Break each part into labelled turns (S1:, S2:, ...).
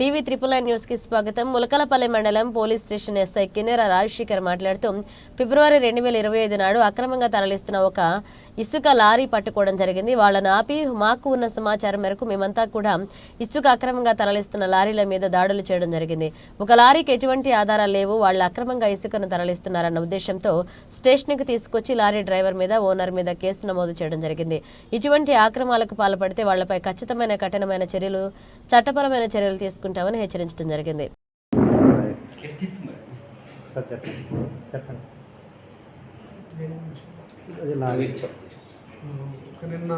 S1: TV triple nine న్యూస్కి స్వాగతం. ములకలపల్లి మండలం police station SI Kinnera Rajasekhar మాట్లాడుతూ ఫిబ్రవరి రెండు వేల ఇరవై ఐదు నాడు అక్రమంగా తరలిస్తున్న ఒక ఇసుక లారీ పట్టుకోవడం జరిగింది. వాళ్ళను ఆపి మాకు ఉన్న సమాచారం మేరకు మేమంతా కూడా ఇసుక అక్రమంగా తరలిస్తున్న లారీల మీద దాడులు చేయడం జరిగింది. ఒక లారీకి ఎటువంటి ఆధారాలు లేవు. వాళ్ళు అక్రమంగా ఇసుకను తరలిస్తున్నారన్న ఉద్దేశంతో స్టేషన్కి తీసుకొచ్చి లారీ డ్రైవర్ మీద ఓనర్ మీద కేసు నమోదు చేయడం జరిగింది. ఇటువంటి ఆక్రమాలకు పాల్పడితే వాళ్ళపై ఖచ్చితమైన కఠినమైన చర్యలు చట్టపరమైన చర్యలు తీసుకుంటామని హెచ్చరించడం జరిగింది.
S2: చెప్పండి
S3: నిన్న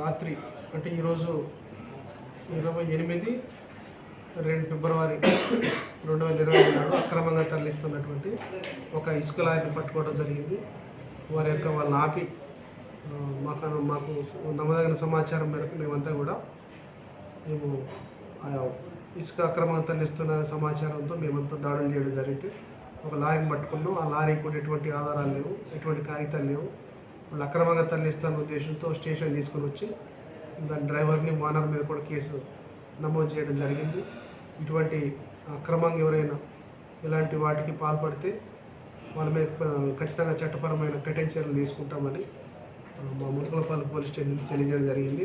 S3: రాత్రి అంటే ఈరోజు ఇరవై ఎనిమిది రెండు ఫిబ్రవరి రెండు వేల ఇరవై నాడు అక్రమంగా తరలిస్తున్నటువంటి ఒక ఇసుక లారీని పట్టుకోవడం జరిగింది. వారి యొక్క వాళ్ళని ఆపి మాకు మాకు నమ్మదగిన సమాచారం మేరకు మేమంతా కూడా మేము ఇసుక అక్రమంగా తరలిస్తున్న సమాచారంతో మేమంతా దాడులు చేయడం జరిగితే ఒక లారీని పట్టుకున్నాం. ఆ లారీకి కూడా ఎటువంటి ఆధారాలు లేవు ఎటువంటి కాగితాలు లేవు. వాళ్ళు అక్రమంగా తరలిస్తున్న ఉద్దేశంతో స్టేషన్ తీసుకొని వచ్చి దాని డ్రైవర్ని ఓనర్ మీద కూడా కేసు నమోదు చేయడం జరిగింది. ఇటువంటి అక్రమంగా ఎవరైనా ఇలాంటి వాటికి పాల్పడితే వాళ్ళ మీద ఖచ్చితంగా చట్టపరమైన కఠిన చర్యలు తీసుకుంటామని మా ములకలపల్లి పోలీస్ స్టేషన్ తెలియజేయడం జరిగింది.